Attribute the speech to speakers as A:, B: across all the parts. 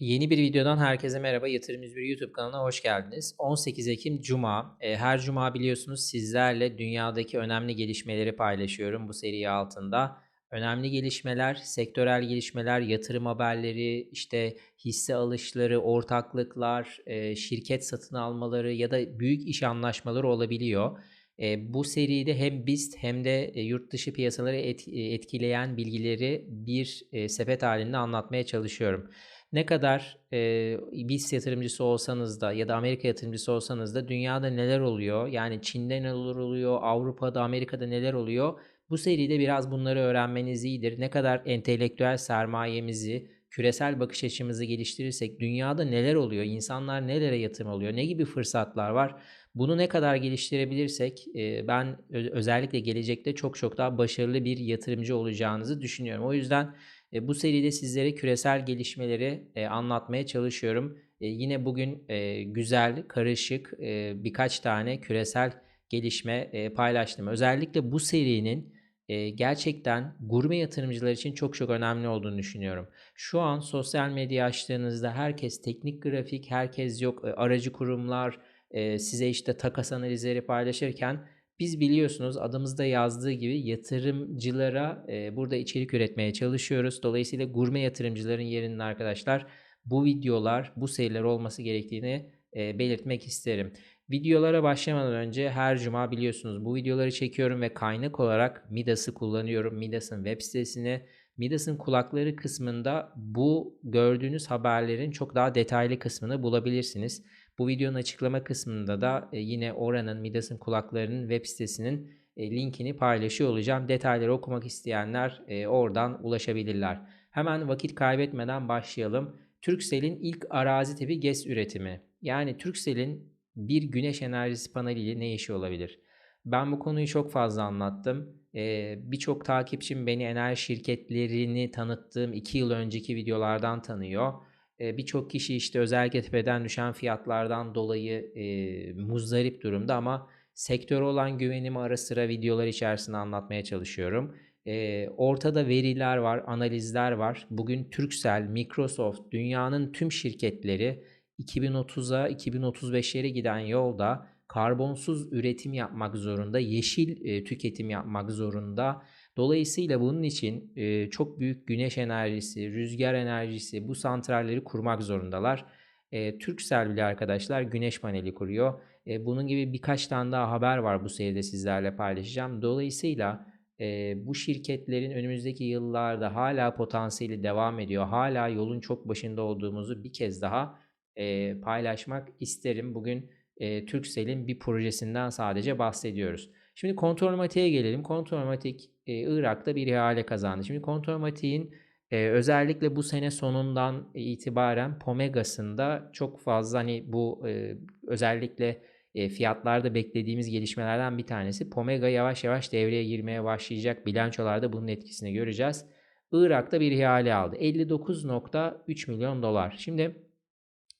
A: Yeni bir videodan herkese merhaba. Yatırım 101 YouTube kanalına hoş geldiniz. 18 Ekim Cuma. E, Her Cuma biliyorsunuz sizlerle dünyadaki önemli gelişmeleri paylaşıyorum bu seri altında. Önemli gelişmeler, sektörel gelişmeler, yatırım haberleri, işte hisse alışları, ortaklıklar, e, şirket satın almaları ya da büyük iş anlaşmaları olabiliyor. E, Bu seride hem BIST hem de e, yurt dışı piyasaları et- e, etkileyen bilgileri bir e, sepet halinde anlatmaya çalışıyorum. Ne kadar e, BIST yatırımcısı olsanız da ya da Amerika yatırımcısı olsanız da dünyada neler oluyor? Yani Çin'de neler oluyor, Avrupa'da, Amerika'da neler oluyor? Bu seride biraz bunları öğrenmeniz iyidir. Ne kadar entelektüel sermayemizi, küresel bakış açımızı geliştirirsek dünyada neler oluyor, insanlar nelere yatırım oluyor, ne gibi fırsatlar var? Bunu ne kadar geliştirebilirsek ben özellikle gelecekte çok çok daha başarılı bir yatırımcı olacağınızı düşünüyorum. O yüzden e, bu seride sizlere küresel gelişmeleri e, anlatmaya çalışıyorum. E, yine bugün e, güzel, karışık e, birkaç tane küresel gelişme e, paylaştım. Özellikle bu serinin e, gerçekten gurme yatırımcılar için çok çok önemli olduğunu düşünüyorum. Şu an sosyal medya açtığınızda herkes teknik grafik, herkes yok e, aracı kurumlar e, size işte takas analizleri paylaşırken biz biliyorsunuz adımızda yazdığı gibi yatırımcılara e, burada içerik üretmeye çalışıyoruz. Dolayısıyla gurme yatırımcıların yerinin arkadaşlar bu videolar, bu seriler olması gerektiğini e, belirtmek isterim. Videolara başlamadan önce her cuma biliyorsunuz bu videoları çekiyorum ve kaynak olarak Midas'ı kullanıyorum. Midas'ın web sitesini, Midas'ın kulakları kısmında bu gördüğünüz haberlerin çok daha detaylı kısmını bulabilirsiniz. Bu videonun açıklama kısmında da e, yine oranın Midas'ın kulaklarının web sitesinin e, linkini paylaşıyor olacağım. Detayları okumak isteyenler e, oradan ulaşabilirler. Hemen vakit kaybetmeden başlayalım. Turkcell'in ilk arazi tipi GES üretimi. Yani Turkcell'in bir güneş enerjisi paneliyle ne işi olabilir? Ben bu konuyu çok fazla anlattım. Ee, Birçok takipçim beni enerji şirketlerini tanıttığım 2 yıl önceki videolardan tanıyor. Ee, Birçok kişi işte özellikle tepeden düşen fiyatlardan dolayı e, muzdarip durumda ama sektöre olan güvenimi ara sıra videolar içerisinde anlatmaya çalışıyorum. Ee, ortada veriler var, analizler var. Bugün Turkcell, Microsoft, dünyanın tüm şirketleri 2030'a, 2035'lere giden yolda karbonsuz üretim yapmak zorunda, yeşil e, tüketim yapmak zorunda. Dolayısıyla bunun için e, çok büyük güneş enerjisi, rüzgar enerjisi bu santralleri kurmak zorundalar. E, Turkcell bile arkadaşlar güneş paneli kuruyor. E, bunun gibi birkaç tane daha haber var bu seride sizlerle paylaşacağım. Dolayısıyla e, bu şirketlerin önümüzdeki yıllarda hala potansiyeli devam ediyor. Hala yolun çok başında olduğumuzu bir kez daha e, paylaşmak isterim. Bugün e, Turkcell'in bir projesinden sadece bahsediyoruz. Şimdi Kontrolmatik'e gelelim. Kontrolmatik e, Irak'ta bir ihale kazandı. Şimdi Kontrolmatik'in e, özellikle bu sene sonundan itibaren Pomegas'ında çok fazla hani bu e, özellikle e, fiyatlarda beklediğimiz gelişmelerden bir tanesi. Pomega yavaş yavaş devreye girmeye başlayacak. Bilançolarda bunun etkisini göreceğiz. Irak'ta bir ihale aldı. 59.3 milyon dolar. Şimdi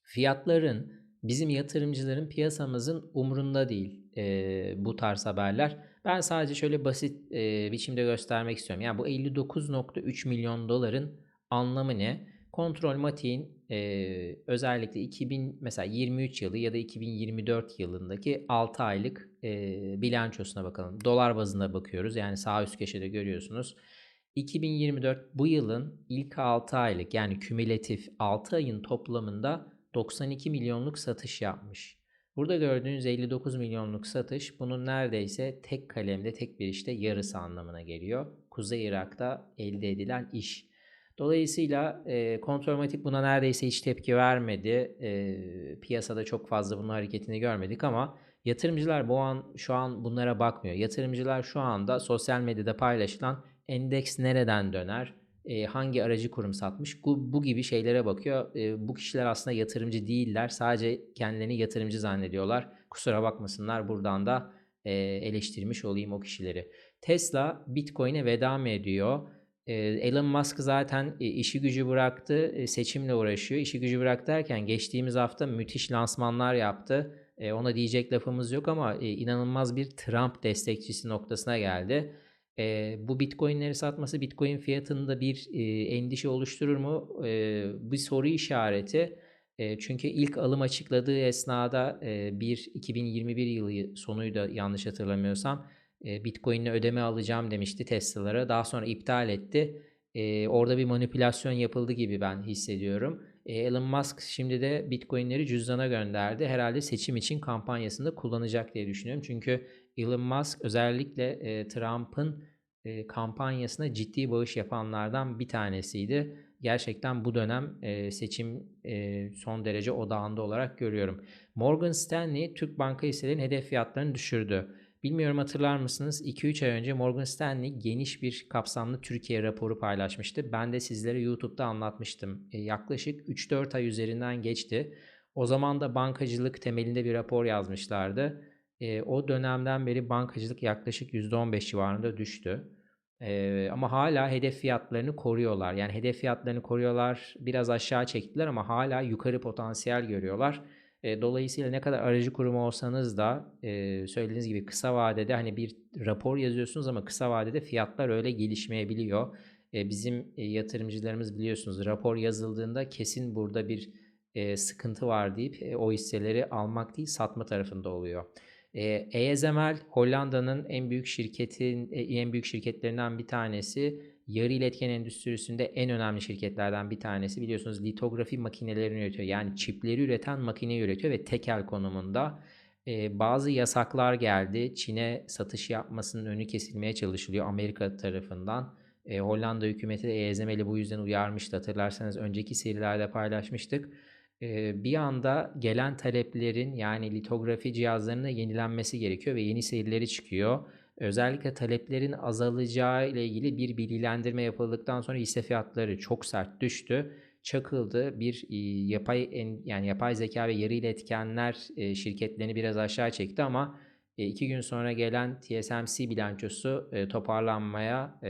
A: fiyatların bizim yatırımcıların piyasamızın umrunda değil e, bu tarz haberler. Ben sadece şöyle basit e, biçimde göstermek istiyorum. Yani bu 59.3 milyon doların anlamı ne? Kontrol Matik'in e, özellikle 2000 mesela 23 yılı ya da 2024 yılındaki 6 aylık e, bilançosuna bakalım. Dolar bazında bakıyoruz. Yani sağ üst köşede görüyorsunuz. 2024 bu yılın ilk 6 aylık yani kümülatif 6 ayın toplamında 92 milyonluk satış yapmış. Burada gördüğünüz 59 milyonluk satış bunun neredeyse tek kalemde tek bir işte yarısı anlamına geliyor. Kuzey Irak'ta elde edilen iş. Dolayısıyla e, Kontrolmatik buna neredeyse hiç tepki vermedi. E, piyasada çok fazla bunun hareketini görmedik ama yatırımcılar bu an şu an bunlara bakmıyor. Yatırımcılar şu anda sosyal medyada paylaşılan endeks nereden döner? E, hangi aracı kurum satmış bu, bu gibi şeylere bakıyor. E, bu kişiler aslında yatırımcı değiller. Sadece kendilerini yatırımcı zannediyorlar. Kusura bakmasınlar buradan da e, eleştirmiş olayım o kişileri. Tesla Bitcoin'e veda mı ediyor? E, Elon Musk zaten e, işi gücü bıraktı, e, seçimle uğraşıyor. İşi gücü bıraktı derken geçtiğimiz hafta müthiş lansmanlar yaptı. E, ona diyecek lafımız yok ama e, inanılmaz bir Trump destekçisi noktasına geldi. Eee, bu Bitcoin'leri satması Bitcoin fiyatında bir, eee, endişe oluşturur mu? Eee, bir soru işareti. Eee, çünkü ilk alım açıkladığı esnada, eee, bir 2021 yılı sonuydu yanlış hatırlamıyorsam, eee, Bitcoin'le ödeme alacağım demişti Tesla'lara. Daha sonra iptal etti. Eee, orada bir manipülasyon yapıldı gibi ben hissediyorum. Eee, Elon Musk şimdi de Bitcoin'leri cüzdana gönderdi. Herhalde seçim için kampanyasında kullanacak diye düşünüyorum. Çünkü Elon Musk özellikle eee, Trump'ın eee, kampanyasına ciddi bağış yapanlardan bir tanesiydi. Gerçekten bu dönem eee, seçim eee, son derece odağında olarak görüyorum. Morgan Stanley Türk banka hisselerinin hedef fiyatlarını düşürdü. Bilmiyorum hatırlar mısınız? 2-3 ay önce Morgan Stanley geniş bir kapsamlı Türkiye raporu paylaşmıştı. Ben de sizlere YouTube'da anlatmıştım. E, yaklaşık 3-4 ay üzerinden geçti. O zaman da bankacılık temelinde bir rapor yazmışlardı. E, o dönemden beri bankacılık yaklaşık %15 civarında düştü. E, ama hala hedef fiyatlarını koruyorlar. Yani hedef fiyatlarını koruyorlar. Biraz aşağı çektiler ama hala yukarı potansiyel görüyorlar. E, dolayısıyla ne kadar aracı kurumu olsanız da e, söylediğiniz gibi kısa vadede hani bir rapor yazıyorsunuz ama kısa vadede fiyatlar öyle gelişmeyebiliyor. E, bizim e, yatırımcılarımız biliyorsunuz rapor yazıldığında kesin burada bir e, sıkıntı var deyip e, o hisseleri almak değil satma tarafında oluyor. E, ASML Hollanda'nın en büyük şirketin e, en büyük şirketlerinden bir tanesi. Yarı iletken endüstrisinde en önemli şirketlerden bir tanesi. Biliyorsunuz litografi makinelerini üretiyor. Yani çipleri üreten makineyi üretiyor ve tekel konumunda. E, bazı yasaklar geldi. Çin'e satış yapmasının önü kesilmeye çalışılıyor Amerika tarafından. E, Hollanda hükümeti de ASML'i bu yüzden uyarmıştı. Hatırlarsanız önceki serilerde paylaşmıştık bir anda gelen taleplerin yani litografi cihazlarının yenilenmesi gerekiyor ve yeni serileri çıkıyor. Özellikle taleplerin azalacağı ile ilgili bir bilgilendirme yapıldıktan sonra hisse fiyatları çok sert düştü. Çakıldı. Bir yapay yani yapay zeka ve yarı iletkenler şirketlerini biraz aşağı çekti ama iki gün sonra gelen TSMC bilançosu toparlanmaya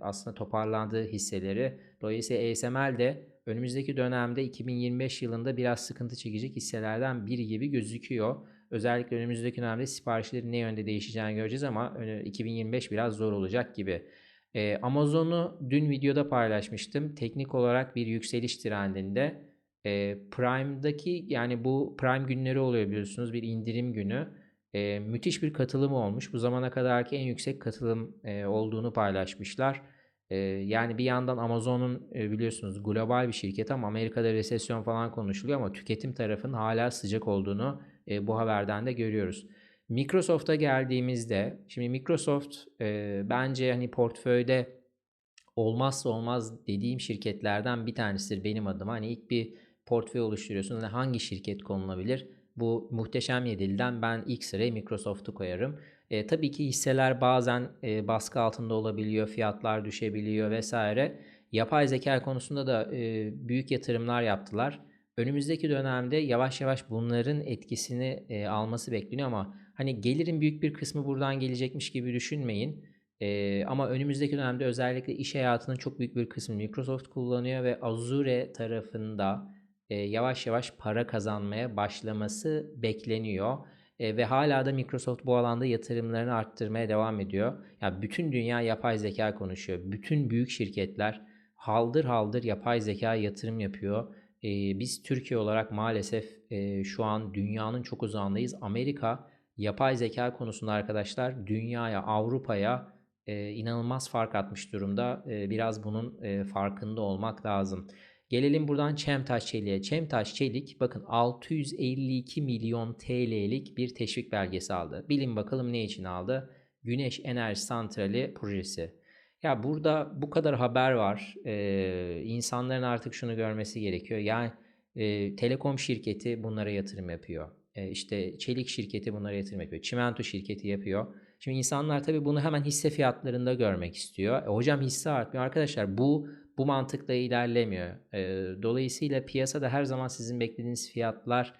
A: aslında toparlandığı hisseleri. Dolayısıyla ASML de önümüzdeki dönemde 2025 yılında biraz sıkıntı çekecek hisselerden biri gibi gözüküyor. Özellikle önümüzdeki dönemde siparişlerin ne yönde değişeceğini göreceğiz ama 2025 biraz zor olacak gibi. Ee, Amazon'u dün videoda paylaşmıştım. Teknik olarak bir yükseliş trendinde. Ee, Prime'daki yani bu Prime günleri oluyor biliyorsunuz bir indirim günü. Ee, müthiş bir katılım olmuş. Bu zamana kadarki en yüksek katılım e, olduğunu paylaşmışlar yani bir yandan Amazon'un biliyorsunuz global bir şirket ama Amerika'da resesyon falan konuşuluyor ama tüketim tarafının hala sıcak olduğunu bu haberden de görüyoruz. Microsoft'a geldiğimizde şimdi Microsoft bence hani portföyde olmazsa olmaz dediğim şirketlerden bir tanesidir benim adıma. Hani ilk bir portföy oluşturuyorsunuz. Hani hangi şirket konulabilir? Bu muhteşem yediliden ben ilk sıraya Microsoft'u koyarım. E, tabii ki hisseler bazen e, baskı altında olabiliyor, fiyatlar düşebiliyor vesaire. Yapay zeka konusunda da e, büyük yatırımlar yaptılar. Önümüzdeki dönemde yavaş yavaş bunların etkisini e, alması bekleniyor ama hani gelirin büyük bir kısmı buradan gelecekmiş gibi düşünmeyin. E, ama önümüzdeki dönemde özellikle iş hayatının çok büyük bir kısmını Microsoft kullanıyor ve Azure tarafında e, yavaş yavaş para kazanmaya başlaması bekleniyor. E, ve hala da Microsoft bu alanda yatırımlarını arttırmaya devam ediyor. Ya yani bütün dünya yapay zeka konuşuyor. Bütün büyük şirketler haldır haldır yapay zeka yatırım yapıyor. E, biz Türkiye olarak maalesef e, şu an dünyanın çok uzağındayız. Amerika yapay zeka konusunda arkadaşlar dünyaya, Avrupa'ya e, inanılmaz fark atmış durumda. E, biraz bunun e, farkında olmak lazım. Gelelim buradan Çemtaş Çelik'e. Çemtaş Çelik bakın 652 milyon TL'lik bir teşvik belgesi aldı. Bilin bakalım ne için aldı? Güneş Enerji Santrali projesi. Ya burada bu kadar haber var. Ee, insanların artık şunu görmesi gerekiyor. Yani e, telekom şirketi bunlara yatırım yapıyor. E, işte çelik şirketi bunlara yatırım yapıyor. Çimento şirketi yapıyor. Şimdi insanlar tabii bunu hemen hisse fiyatlarında görmek istiyor. E, hocam hisse artmıyor. Arkadaşlar bu bu mantıkla ilerlemiyor. E, dolayısıyla piyasada her zaman sizin beklediğiniz fiyatlar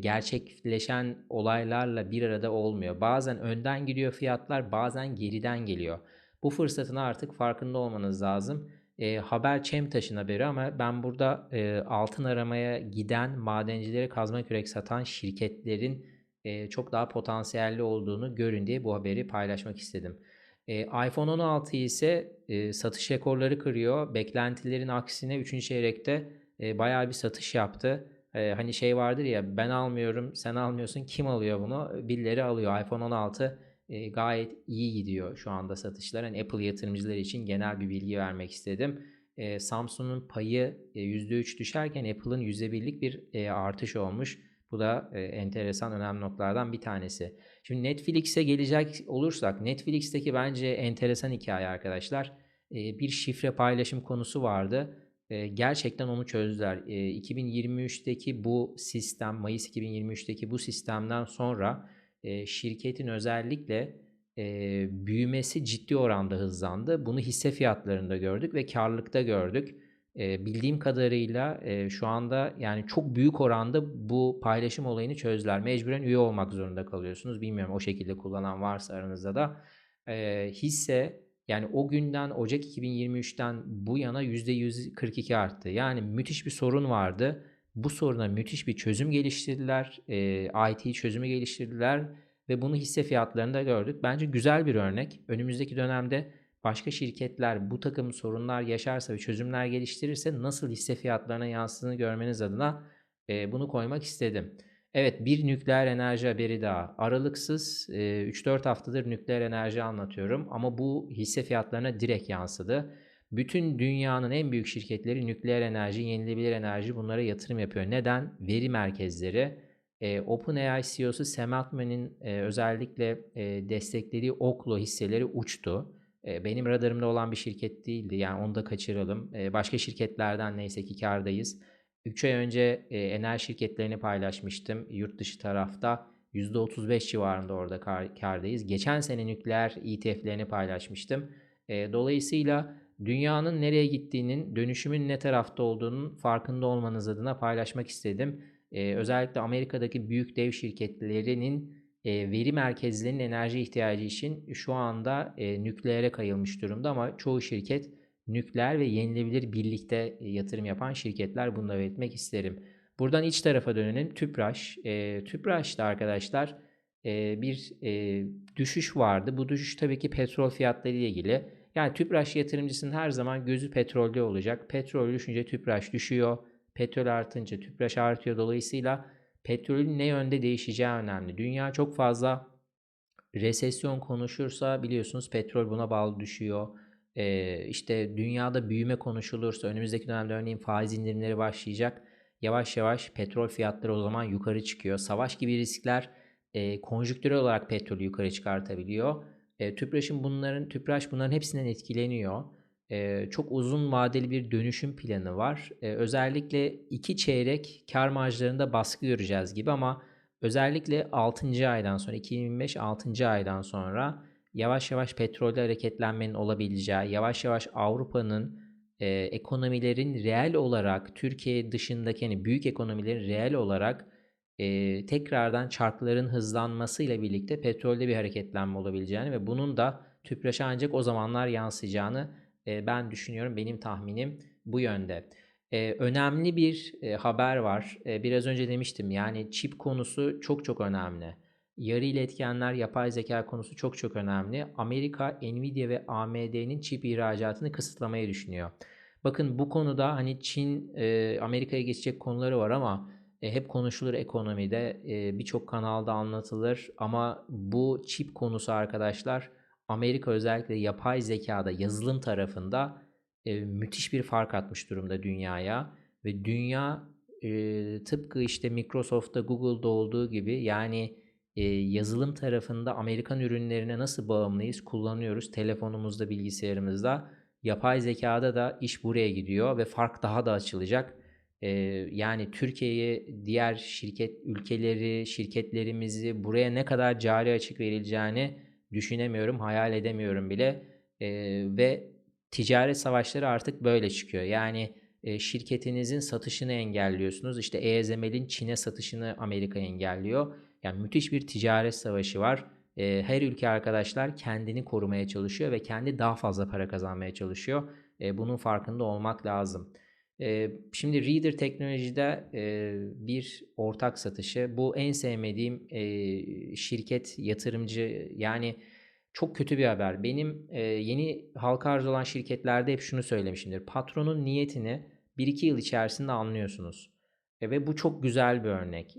A: gerçekleşen olaylarla bir arada olmuyor. Bazen önden gidiyor fiyatlar, bazen geriden geliyor. Bu fırsatın artık farkında olmanız lazım. E, haber Çemtaş'ın haberi ama ben burada e, altın aramaya giden madencilere kazma kürek satan şirketlerin e, çok daha potansiyelli olduğunu görün diye bu haberi paylaşmak istedim. Eee, iPhone 16 ise, eee, satış rekorları kırıyor. Beklentilerin aksine 3. çeyrekte, eee, bayağı bir satış yaptı. Eee, hani şey vardır ya, "Ben almıyorum, sen almıyorsun, kim alıyor bunu?" Birileri alıyor. iPhone 16, eee, gayet iyi gidiyor şu anda satışlar. Hani Apple yatırımcıları için genel bir bilgi vermek istedim. Eee, Samsung'un payı, eee, %3 düşerken Apple'ın %1'lik bir, eee, artış olmuş. Bu da, eee, enteresan, önemli noktalardan bir tanesi. Şimdi Netflix'e gelecek olursak, Netflix'teki bence enteresan hikaye arkadaşlar. Eee, bir şifre paylaşım konusu vardı. Eee, gerçekten onu çözdüler. Eee, 2023'teki bu sistem, mayıs 2023'teki bu sistemden sonra, eee, şirketin özellikle, eee, büyümesi ciddi oranda hızlandı. Bunu hisse fiyatlarında gördük ve kârlılıkta gördük. Eee, bildiğim kadarıyla, eee, şu anda yani çok büyük oranda bu paylaşım olayını çözdüler. Mecburen üye olmak zorunda kalıyorsunuz. Bilmiyorum o şekilde kullanan varsa aranızda da. Eee, hisse yani o günden Ocak 2023'ten bu yana %142 arttı. Yani müthiş bir sorun vardı. Bu soruna müthiş bir çözüm geliştirdiler. Eee, IT çözümü geliştirdiler ve bunu hisse fiyatlarında gördük. Bence güzel bir örnek. Önümüzdeki dönemde başka şirketler bu takım sorunlar yaşarsa ve çözümler geliştirirse nasıl hisse fiyatlarına yansıdığını görmeniz adına, eee, bunu koymak istedim. Evet, bir nükleer enerji haberi daha. Aralıksız, eee, 3-4 haftadır nükleer enerji anlatıyorum ama bu hisse fiyatlarına direkt yansıdı. Bütün dünyanın en büyük şirketleri nükleer enerji, yenilenebilir enerji bunlara yatırım yapıyor. Neden? Veri merkezleri. Eee, OpenAI CEO'su Sam Altman'ın, eee, özellikle, eee, desteklediği Oklo hisseleri uçtu. Benim radarımda olan bir şirket değildi. Yani onu da kaçıralım. Başka şirketlerden neyse ki kârdayız. 3 ay önce, enerji şirketlerini paylaşmıştım yurt dışı tarafta. %35 civarında orada kâr kârdayız. Geçen sene nükleer ETF'lerini paylaşmıştım. Dolayısıyla dünyanın nereye gittiğinin, dönüşümün ne tarafta olduğunun farkında olmanız adına paylaşmak istedim. Özellikle Amerika'daki büyük dev şirketlerinin, eee, veri merkezlerinin enerji ihtiyacı için şu anda, eee, nükleere kayılmış durumda ama çoğu şirket nükleer ve yenilebilir birlikte, yatırım yapan şirketler. Bunu da belirtmek isterim. Buradan iç tarafa dönelim. Tüpraş. Eee, Tüpraş'ta arkadaşlar, eee, bir, eee, düşüş vardı. Bu düşüş tabii ki petrol fiyatları ile ilgili. Yani Tüpraş yatırımcısının her zaman gözü petrolde olacak. Petrol düşünce Tüpraş düşüyor. Petrol artınca Tüpraş artıyor. Dolayısıyla petrolün ne yönde değişeceği önemli. Dünya çok fazla resesyon konuşursa biliyorsunuz petrol buna bağlı düşüyor. Eee, işte dünyada büyüme konuşulursa önümüzdeki dönemde örneğin faiz indirimleri başlayacak. Yavaş yavaş petrol fiyatları o zaman yukarı çıkıyor. Savaş gibi riskler, eee, konjonktürel olarak petrolü yukarı çıkartabiliyor. Eee, Tüpraş'ın bunların Tüpraş bunların hepsinden etkileniyor. Çok uzun vadeli bir dönüşüm planı var. Özellikle 2 çeyrek kâr marjlarında baskı göreceğiz gibi ama özellikle 6. aydan sonra 2025 6. aydan sonra yavaş yavaş petrolde hareketlenmenin olabileceği, yavaş yavaş Avrupa'nın, eee, ekonomilerin reel olarak Türkiye dışındaki hani büyük ekonomilerin reel olarak, eee, tekrardan çarkların hızlanmasıyla birlikte petrolde bir hareketlenme olabileceğini ve bunun da Tüpraş'a ancak o zamanlar yansıyacağını, ben düşünüyorum. Benim tahminim bu yönde. Önemli bir, haber var. Eee, biraz önce demiştim yani çip konusu çok çok önemli. Yarı iletkenler, yapay zekâ konusu çok çok önemli. Amerika, Nvidia ve AMD'nin çip ihracatını kısıtlamayı düşünüyor. Bakın bu konuda hani Çin, Amerika'ya geçecek konuları var ama, hep konuşulur ekonomide, birçok kanalda anlatılır ama bu çip konusu arkadaşlar Amerika özellikle yapay zekâda, yazılım tarafında, eee, müthiş bir fark atmış durumda dünyaya ve dünya, eee, tıpkı işte Microsoft'ta, Google'da olduğu gibi yani, eee, yazılım tarafında Amerikan ürünlerine nasıl bağımlıyız, kullanıyoruz telefonumuzda, bilgisayarımızda. Yapay zekâda da iş buraya gidiyor ve fark daha da açılacak. Eee, yani Türkiye'yi, diğer şirket ülkeleri, şirketlerimizi buraya ne kadar cari açık verileceğini düşünemiyorum, hayal edemiyorum bile. Eee, ve ticaret savaşları artık böyle çıkıyor. Yani, eee, şirketinizin satışını engelliyorsunuz. İşte ASML'in Çin'e satışını Amerika engelliyor. Yani müthiş bir ticaret savaşı var. Eee, her ülke arkadaşlar kendini korumaya çalışıyor ve kendi daha fazla para kazanmaya çalışıyor. Eee, bunun farkında olmak lazım. Şimdi Reader Teknoloji'de, bir ortak satışı. Bu en sevmediğim, şirket, yatırımcı yani Çok kötü bir haber. Benim yeni halka arz olan şirketlerde hep şunu söylemişimdir. Patronun niyetini 1-2 yıl içerisinde anlıyorsunuz. E, ve bu çok güzel bir örnek.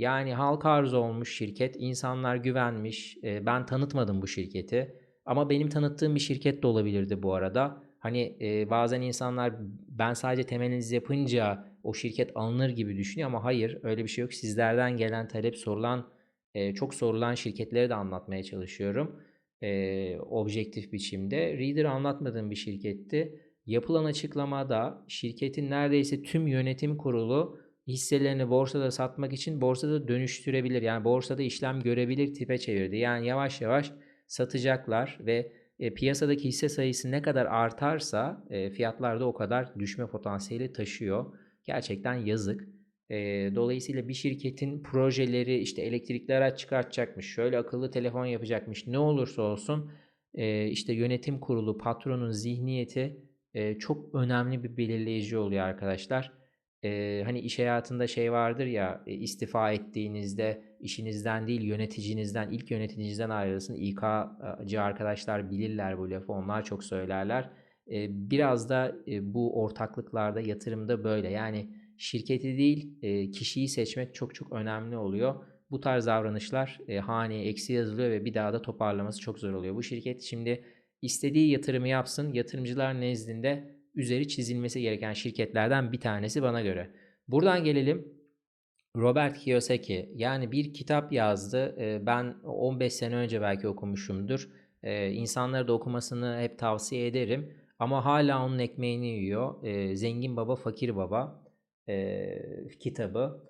A: Yani halka arz olmuş şirket, insanlar güvenmiş. Ben tanıtmadım bu şirketi. Ama benim tanıttığım bir şirket de olabilirdi bu arada. Hani e, bazen insanlar ben sadece temeliniz yapınca o şirket alınır gibi düşünüyor ama hayır öyle bir şey yok. Sizlerden gelen talep sorulan e, çok sorulan şirketleri de anlatmaya çalışıyorum. E, objektif biçimde. Reader anlatmadığım bir şirketti. Yapılan açıklamada şirketin neredeyse tüm yönetim kurulu hisselerini borsada satmak için borsada dönüştürebilir. Yani borsada işlem görebilir tipe çevirdi. Yani yavaş yavaş satacaklar ve e, piyasadaki hisse sayısı ne kadar artarsa e, fiyatlar da o kadar düşme potansiyeli taşıyor. Gerçekten yazık. E, dolayısıyla bir şirketin projeleri işte elektrikli araç çıkartacakmış, şöyle akıllı telefon yapacakmış ne olursa olsun e, işte yönetim kurulu, patronun zihniyeti e, çok önemli bir belirleyici oluyor arkadaşlar. E, hani iş hayatında şey vardır ya e, istifa ettiğinizde işinizden değil yöneticinizden ilk yöneticinizden ayrılırsın. İK'cı arkadaşlar bilirler bu lafı onlar çok söylerler. E, biraz da e, bu ortaklıklarda yatırımda böyle yani şirketi değil e, kişiyi seçmek çok çok önemli oluyor. Bu tarz davranışlar e, haneye eksi yazılıyor ve bir daha da toparlaması çok zor oluyor. Bu şirket şimdi istediği yatırımı yapsın. Yatırımcılar nezdinde üzeri çizilmesi gereken şirketlerden bir tanesi bana göre. Buradan gelelim Robert Kiyosaki. Yani bir kitap yazdı. Ben 15 sene önce belki okumuşumdur. İnsanlara da okumasını hep tavsiye ederim. Ama hala onun ekmeğini yiyor. Zengin Baba, Fakir Baba kitabı.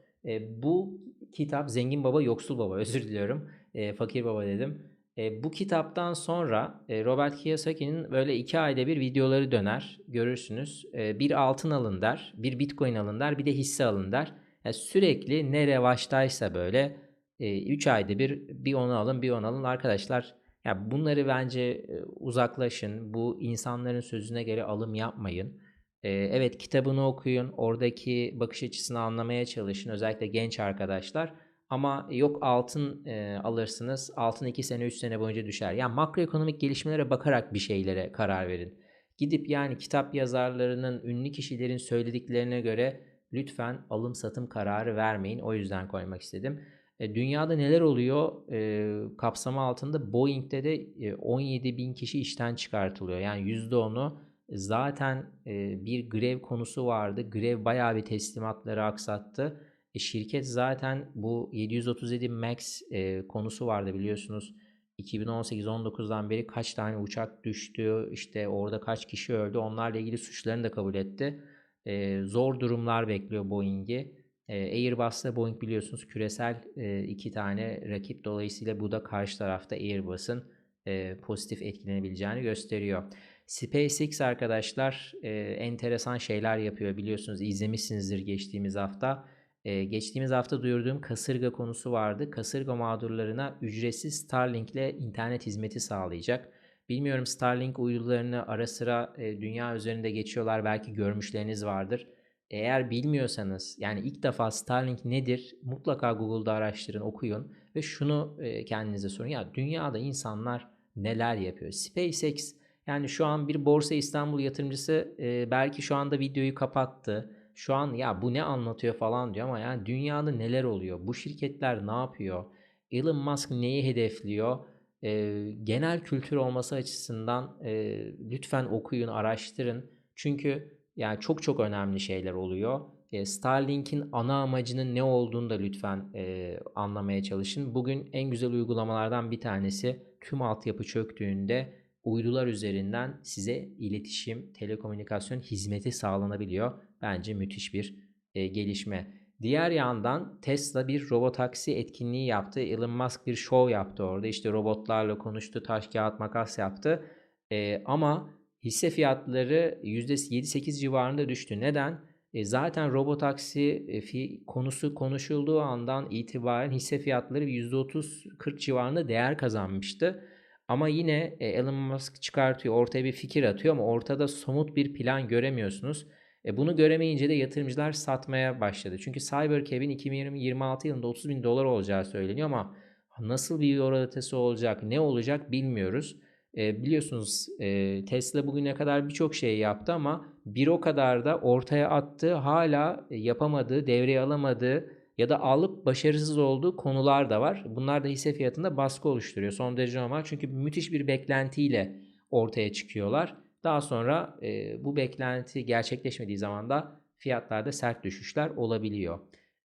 A: Bu kitap Zengin Baba, Yoksul Baba özür diliyorum. Fakir Baba dedim. E, bu kitaptan sonra e, Robert Kiyosaki'nin böyle iki ayda bir videoları döner. Görürsünüz. E, bir altın alın der, bir bitcoin alın der, bir de hisse alın der. Yani sürekli ne revaçtaysa böyle 3 e, ayda bir bir onu alın bir onu alın. Arkadaşlar ya bunları bence e, uzaklaşın. Bu insanların sözüne göre alım yapmayın. E, evet kitabını okuyun. Oradaki bakış açısını anlamaya çalışın. Özellikle genç arkadaşlar. Ama yok altın e, alırsınız. Altın 2 sene 3 sene boyunca düşer. Yani makroekonomik gelişmelere bakarak bir şeylere karar verin. Gidip yani kitap yazarlarının, ünlü kişilerin söylediklerine göre lütfen alım satım kararı vermeyin. O yüzden koymak istedim. E, dünyada neler oluyor e, kapsamı altında Boeing'de de e, 17 bin kişi işten çıkartılıyor. Yani %10'u zaten e, bir grev konusu vardı. Grev bayağı bir teslimatları aksattı. E, şirket zaten bu 737 MAX e, konusu vardı biliyorsunuz. 2018-19'dan beri kaç tane uçak düştü, işte orada kaç kişi öldü onlarla ilgili suçlarını da kabul etti. E, zor durumlar bekliyor Boeing'i. E, Airbus'la Boeing biliyorsunuz küresel e, iki tane rakip. Dolayısıyla bu da karşı tarafta Airbus'un e, pozitif etkilenebileceğini gösteriyor. SpaceX arkadaşlar e, enteresan şeyler yapıyor biliyorsunuz izlemişsinizdir geçtiğimiz hafta. Ee, geçtiğimiz hafta duyurduğum kasırga konusu vardı. Kasırga mağdurlarına ücretsiz Starlink ile internet hizmeti sağlayacak. Bilmiyorum Starlink uydularını ara sıra e, dünya üzerinde geçiyorlar. Belki görmüşleriniz vardır. Eğer bilmiyorsanız yani ilk defa Starlink nedir mutlaka Google'da araştırın okuyun ve şunu e, kendinize sorun. Ya dünyada insanlar neler yapıyor? SpaceX yani şu an bir Borsa İstanbul yatırımcısı e, belki şu anda videoyu kapattı şu an ya bu ne anlatıyor falan diyor ama yani dünyada neler oluyor? Bu şirketler ne yapıyor? Elon Musk neyi hedefliyor? E, genel kültür olması açısından e, lütfen okuyun, araştırın. Çünkü yani çok çok önemli şeyler oluyor. E, Starlink'in ana amacının ne olduğunu da lütfen e, anlamaya çalışın. Bugün en güzel uygulamalardan bir tanesi tüm altyapı çöktüğünde uydular üzerinden size iletişim, telekomünikasyon hizmeti sağlanabiliyor. Bence müthiş bir e, gelişme. Diğer yandan Tesla bir robotaksi etkinliği yaptı. Elon Musk bir show yaptı orada. İşte robotlarla konuştu, taş kağıt makas yaptı. E, ama hisse fiyatları %7-8 civarında düştü. Neden? E, zaten robotaksi e, fi, konusu konuşulduğu andan itibaren hisse fiyatları %30-40 civarında değer kazanmıştı. Ama yine e, Elon Musk çıkartıyor, ortaya bir fikir atıyor ama ortada somut bir plan göremiyorsunuz. E bunu göremeyince de yatırımcılar satmaya başladı. Çünkü Cybercab'in 2026 yılında 30 bin dolar olacağı söyleniyor ama Nasıl bir haritası olacak, ne olacak bilmiyoruz. E, biliyorsunuz e, Tesla bugüne kadar birçok şey yaptı ama bir o kadar da ortaya attığı, hala yapamadığı, devreye alamadığı ya da alıp başarısız olduğu konular da var. Bunlar da hisse fiyatında baskı oluşturuyor. Son derece normal çünkü müthiş bir beklentiyle ortaya çıkıyorlar. Daha sonra e, bu beklenti gerçekleşmediği zaman da fiyatlarda sert düşüşler olabiliyor.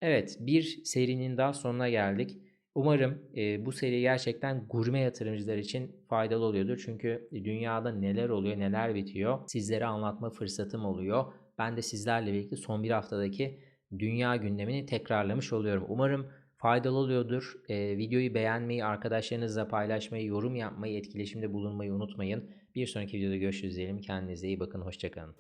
A: Evet, bir serinin daha sonuna geldik. Umarım e, bu seri gerçekten gurme yatırımcılar için faydalı oluyordur. Çünkü dünyada neler oluyor, neler bitiyor sizlere anlatma fırsatım oluyor. Ben de sizlerle birlikte son bir haftadaki dünya gündemini tekrarlamış oluyorum. Umarım faydalı oluyordur. E, videoyu beğenmeyi, arkadaşlarınızla paylaşmayı, yorum yapmayı, etkileşimde bulunmayı unutmayın. Bir sonraki videoda görüşürüz diyelim. Kendinize iyi bakın. Hoşçakalın.